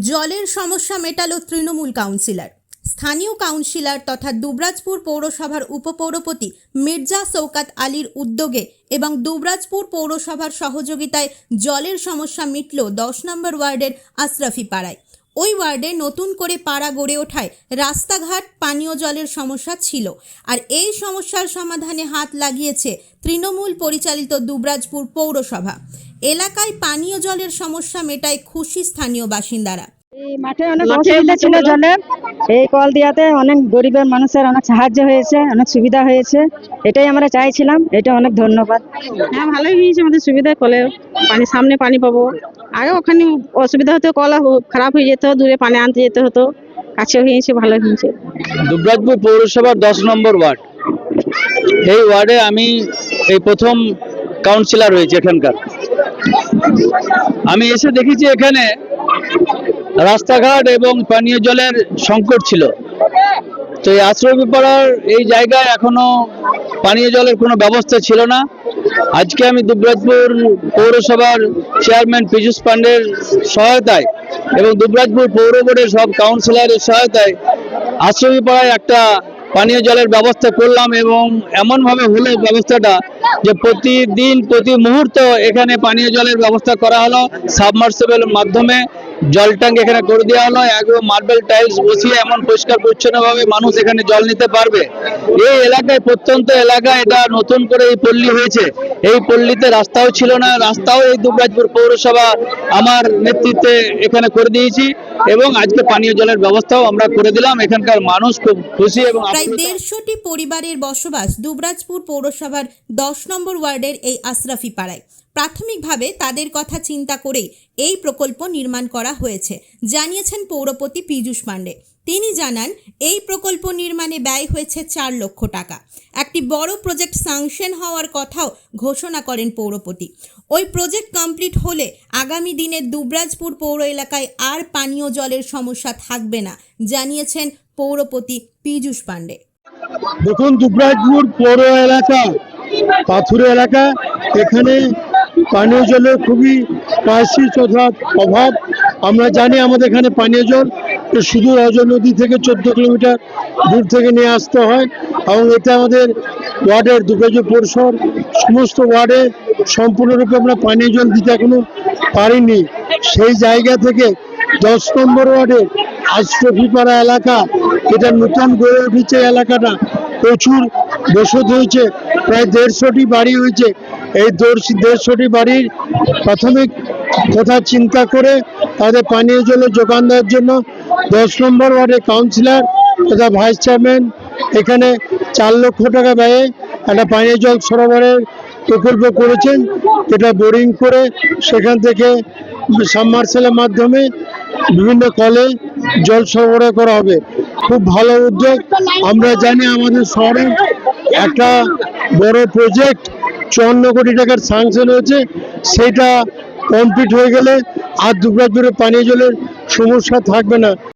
জলের সমস্যা মেটালো তৃণমূল কাউন্সিলর। স্থানীয় কাউন্সিলর তথা দুবরাজপুর পৌরসভার উপপৌরপতি মির্জা সৌকাত আলীর উদ্যোগে এবং দুবরাজপুর পৌরসভার সহযোগিতায় জলের সমস্যা মিটল দশ নম্বর ওয়ার্ডের আশরাফি পাড়ায় ওই ওয়ার্ডে নতুন করে পাড়া গড়ে ওঠায় রাস্তাঘাট পানীয় জলের সমস্যা ছিল। আর এই সমস্যার সমাধানে হাত লাগিয়েছে তৃণমূল পরিচালিত দুবরাজপুর পৌরসভা। এলাকায় পানীয় জলের সমস্যা মেটায় খুশি স্থানীয় বাসিন্দারা। এই মাঠে অনেক অসুবিধা ছিল জলের। এই কল দিয়াতে অনেক গরিবের মানুষের অনেক সাহায্য হয়েছে অনেক সুবিধা হয়েছে। এটাই আমরা চাইছিলাম এটা অনেক ধন্যবাদ। হ্যাঁ ভালোই হয়েছে আমাদের সুবিধা কলে পানি সামনে পানি পাবো। আগে ওখানে অসুবিধা হতো কল খারাপ হয়ে যেত দূরে পানি আনতে যেতে হতো। কাছে হয়েছে ভালো হয়েছে। দুবরাজপুর পৌরসভার দশ নম্বর ওয়ার্ড। এই ওয়ার্ডে আমি এই প্রথম কাউন্সিলর হয়েছে এখানকার। আমি এসে দেখেছি এখানে রাস্তাঘাট এবং পানীয় জলের সংকট ছিল। তো এই আশ্রয় পাড়ার এই জায়গায় এখনও পানীয় জলের কোনো ব্যবস্থা ছিল না। আজকে আমি দুবরাজপুর পৌরসভার চেয়ারম্যান পীযুষ পান্ডের সহায়তায় এবং দুবরাজপুর পৌর বোর্ডের সব কাউন্সিলরের সহায়তায় আশ্রয়পাড়ায় একটা পানীয় জলের ব্যবস্থা করলাম এবং এমনভাবে হলো ব্যবস্থাটা যে প্রতিদিন, প্রতি মুহূর্ত এখানে পানীয় জলের ব্যবস্থা করা হলো সাবমার্সিবলের মাধ্যমে জল ট্যাঙ্ক এখানে করে দেওয়া হলো, একদম মার্বেল টাইলস বসিয়ে এমন পরিষ্কার পরিচ্ছন্নভাবে মানুষ এখানে জল নিতে পারবে। এই এলাকায়, প্রত্যন্ত এলাকা এটা নতুন করে এই পল্লী হয়েছে। এই পল্লীতে রাস্তাও ছিল না, রাস্তাও এই দুবরাজপুর পৌরসভা আমার নেতৃত্বে এখানে করে দিয়েছি। এবং আজকে পানীয় জলের ব্যবস্থাও আমরা করে দিলাম এখানকার মানুষ খুব খুশি এবং প্রায়। দেড়শোটি পরিবারের বসবাস দুবরাজপুর পৌরসভার দশ নম্বর ওয়ার্ডের এই আশরাফি পাড়ায় প্রাথমিকভাবে তাদের কথা চিন্তা করেই এই প্রকল্প নির্মাণ করা হয়েছে, জানিয়েছেন পৌরপতি পীযূষ পাণ্ডে। তিনি জানান, এই প্রকল্প নির্মাণে ব্যয় হয়েছে চার লক্ষ টাকা। একটি বড় প্রজেক্ট সাংশন হওয়ার কথাও ঘোষণা করেন পৌরপতি। ওই প্রজেক্ট কমপ্লিট হলে আগামী দিনে দুবরাজপুর পৌর এলাকায় আর পানীয় জলের সমস্যা থাকবে না, জানিয়েছেন পৌরপতি পীযূষ পাণ্ডে। দেখুন, দুবরাজপুর পৌর এলাকা, পাথুরে এলাকা, এখানে পানীয় জলের খুবই ক্রাইসিস অর্থাৎ অভাব। আমরা জানি আমাদের এখানে পানীয় জল শুধু অজয় নদী থেকে চোদ্দ কিলোমিটার দূর থেকে নিয়ে আসতে হয় এবং এটা আমাদের ওয়ার্ডের দুবরাজপুর পরিসর, সমস্ত ওয়ার্ডে সম্পূর্ণরূপে আমরা পানীয় জল দিতে এখনও পারিনি। সেই জায়গা থেকে দশ নম্বর ওয়ার্ডে আশরফিপাড়া এলাকা, এটা নতুন গড়ে উঠেছে এলাকাটা। প্রচুর বসত হয়েছে, প্রায় দেড়শোটি বাড়ি হয়েছে। এই দেড়শ- দেড়শোটি বাড়ির প্রাথমিক কথা চিন্তা করে তাদের পানীয় জলের যোগান দেওয়ার জন্য দশ নম্বর ওয়ার্ডের কাউন্সিলর তথা ভাইস চেয়ারম্যান এখানে চার লক্ষ টাকা ব্যয়ে একটা পানীয় জল সরবরাহের প্রকল্প করেছেন। এটা বোরিং করে সেখান থেকে সাবমার্সেলের মাধ্যমে বিভিন্ন কলে জল সরবরাহ করা হবে। খুব ভালো উদ্যোগ। আমরা জানি আমাদের শহরে একটা বড় প্রজেক্ট চুয়ান্ন কোটি টাকার স্যাংশন হয়েছে, সেটা কমপ্লিট হয়ে গেলে আর দুবরাজপুরে পানীয় জলের সমস্যা থাকবে না।